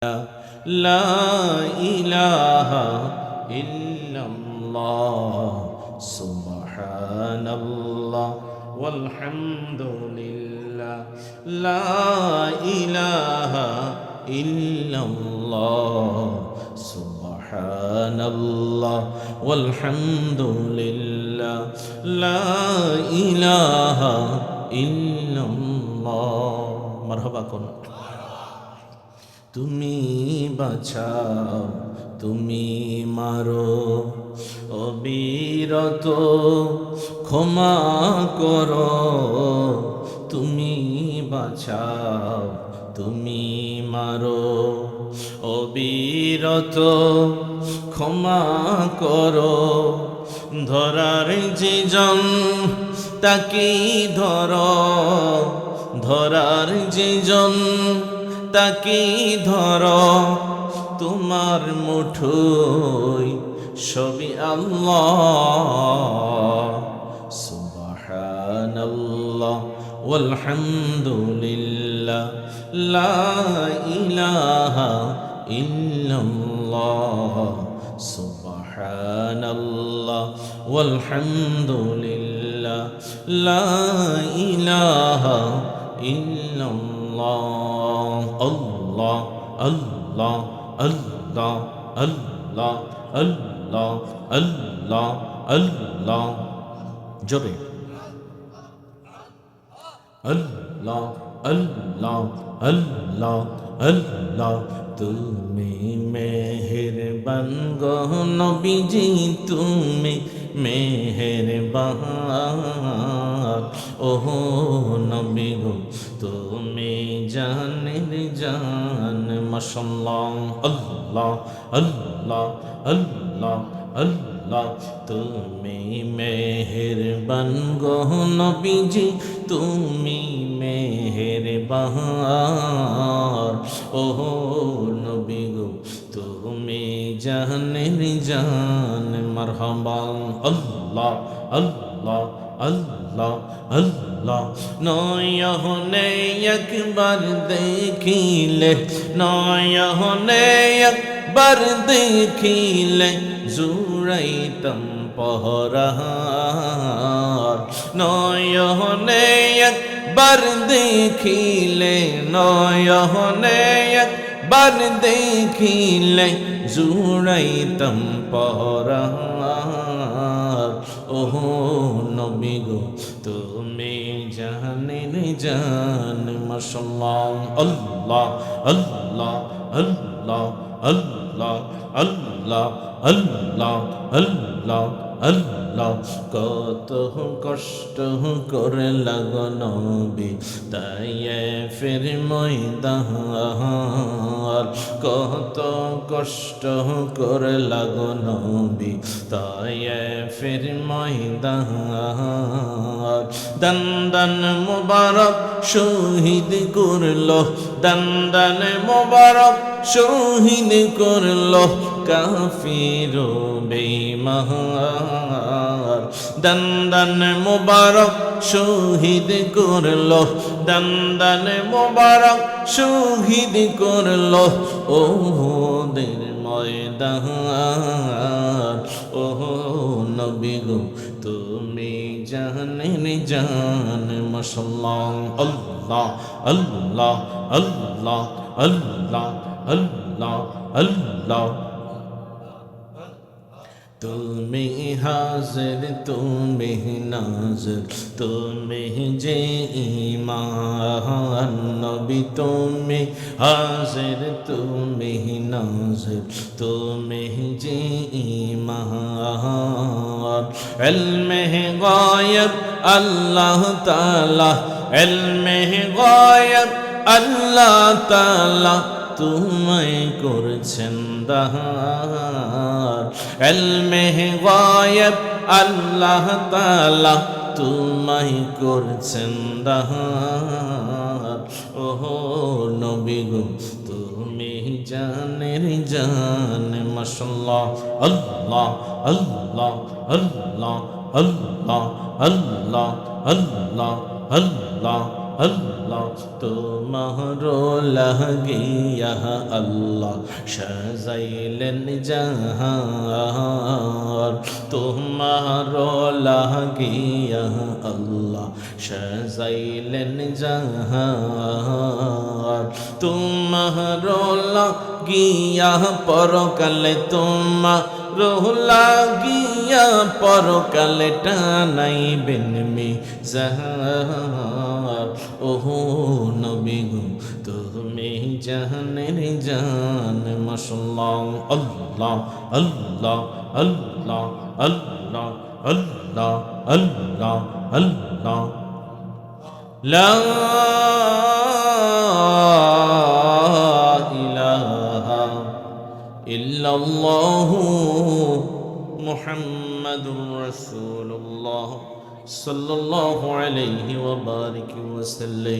لا إله إلا الله سبحان الله والحمد لله لا إله إلا الله سبحان الله والحمد لله لا إله إلا الله مرحبا كن তুমি বাছাও তুমি মারো। অবিরত ক্ষমা করো, তুমি বাছাও তুমি মারো। অবিরত ক্ষমা করো, ধরার যে জন, তাকেই ধর। ধরার যে জন তাকে ধর? তোমার মুঠোই সবই আল্লাহ। সুবহানাল্লাহ walhamdulillah লা ইলাহা ইল্লাল্লাহ। সুবহানাল্লাহ walhamdulillah লা ইলাহা ইল্লাল্লাহ। আল্লাহ আল্লাহ আল্লাহ আল্লাহ আল্লাহ আল্লাহ আল্লাহ জোরে আল্লাহ আল্লাহ আল্লাহ আল্লাহ তুমি মেহেরবান গো নবীজি, তুমি মেহেরবান। ওহ নবী গো, তুমি জানের জান, মাশাল্লাহ, আল্লাহ আল্লাহ আল্লাহ আল্লাহ। তুমি মেহেরবান গো নবীজি, তুমি মেহেরবান। ওহ নবী গো, তুমি জানের জান, মারহাবা, আল্লাহ আল্লাহ আল্লাহ আল্লাহ। নয়নে একবার দেখিলে নয়নে একবার দেখিলে জুড়াইতম পহরার। নয়নে একবার দেখিলে নয়নে একবার দেখিলে জুড়াইতম পহরার। ওহ নবী গো, তুমি জানেন জান, মাশাল্লাহ, আল্লাহ আল্লাহ আল্লাহ আল্লাহ আল্লাহ আল্লাহ আল্লাহ আল্লাহ কত কষ্ট করে লাগন বি তাইয়ে ফের ময়দার কত কষ্ট করে লাগন বি তাইয়ে ফের ময়দার দন্দন মুবারক শহীদ করল দন্দন মুবারক শহীদ করল, কাফির বেমা দান দান মুবারক শহীদ করল। দান দান মুবারক শহীদ করল। ওদের ময়দান। ওহ নবী গো, তুমি জানেন জান, মাশাল্লাহ, আল্লাহ আল্লাহ আল্লাহ আল্লাহ আল্লাহ আল্লাহ। তুমি হাজির, তুমি নাজর, তুমি যে ইমান নবী তুমি হাজির, তুমি নাজর, তুমি যে ইমান ইলমে গায়ব আল্লাহ তাআলা ইলমে গায়ব আল্লাহ তাআলা তোমায় করছেন দাহার। এলমে গায়ব, আল্লাহ তালা তোমায় করছেন দাহার। ওহো নবী গো, তুমি জানের জান মাশাল্লাহ আল্লাহ আল্লাহ আল্লাহ আল্লাহ আল্লাহ আল্লাহ আল্লাহ। আল্লাহ তোমার লাগিয়া আল্লাহ সাজাইলেন জাহার তোমার লাগিয়া আল্লাহ সাজাইলেন জাহার তোমার লাগিয়া পরকালে তোমার লাগিয়া গিয়া পরকালে টানাইবেন মি জাহার ওহো নবী গো তুমি জাহানের জান মাশাল্লাহ আল্লাহ আল্লাহ আল্লাহ আল্লাহ আল্লাহ আল্লাহ আল্লাহ لا إله إلا الله محمد رسول الله صلى الله عليه وبارك وسلم.